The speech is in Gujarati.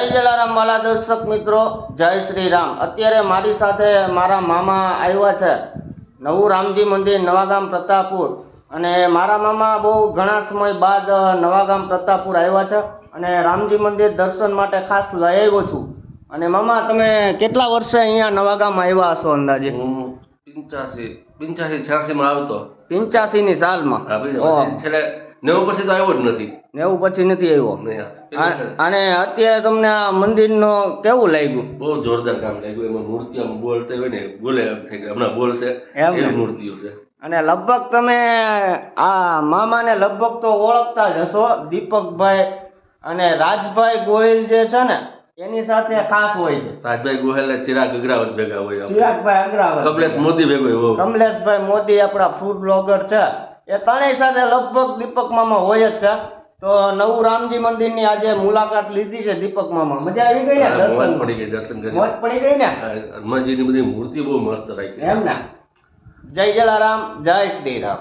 જય જલારામ વાલા દર્શક મિત્રો, જય શ્રી રામ અત્યારે મારી સાથે મારા મામા આવ્યા છે. નવું રામજી મંદિર, નવાગામ પ્રતાપપુર અને મારા મામા બહુ ઘણા સમય બાદ નવાગામ પ્રતાપપુર આવ્યા છે અને રામજી મંદિર દર્શન માટે ખાસ લઈ આવ્યો છું. અને મામા, તમે કેટલા વર્ષે અહીંયા નવાગામ આવ્યા હશો અંદાજે? હું પિંચાસી પિંચાસી છ્યાસી આવતો. પિંચાસી ની સાલમાં? હા, પછી ઓહ, છેલ્લે નેવું પછી તો આવ્યો જ નથી. નેવું પછી નથી આવ્યો? નહીં, હા. આ- અને અત્યારે તમને આ મંદિરનો કેવું લાગ્યું? બહુ જોરદાર કામ લાગ્યું. એમાં મૂર્તિ આમ બોલते હોય ને બોલે એમ થઈ ગયા. હમણાં બોલશે. એમ ને? એવી મૂર્તિઓ છે. અને લગભગ તમે આ મામાને લગભગ તો ઓળખતા જ હશો. દીપકભાઈ અને રાજભાઈ ગોહિલ જે છે ને એની સાથે ખાસ હોય છે. રાજભાઈ ગોહેલ ચિરાગ અગ્રાવત ભેગા હોય ચિરાગભાઈ અગ્રાવત કમલેશ મોદી ભેગો હોય કમલેશભાઈ મોદી આપણા ફૂડ બ્લોગર છે. એ ત્રણેય સાથે લગભગ દીપક મામા હોય જ છે. તો નવું રામજી મંદિરની આજે મુલાકાત લીધી છે દીપક મામા મજા આવી ગઈ ને? મોજ દર્શન પડી ગઈ દર્શન કરી. મોજ પડી ગઈ ને? હનુમાનજીની બધી મૂર્તિ બહુ મસ્ત રાખી. એમ ને? જય જલારામ જય શ્રી રામ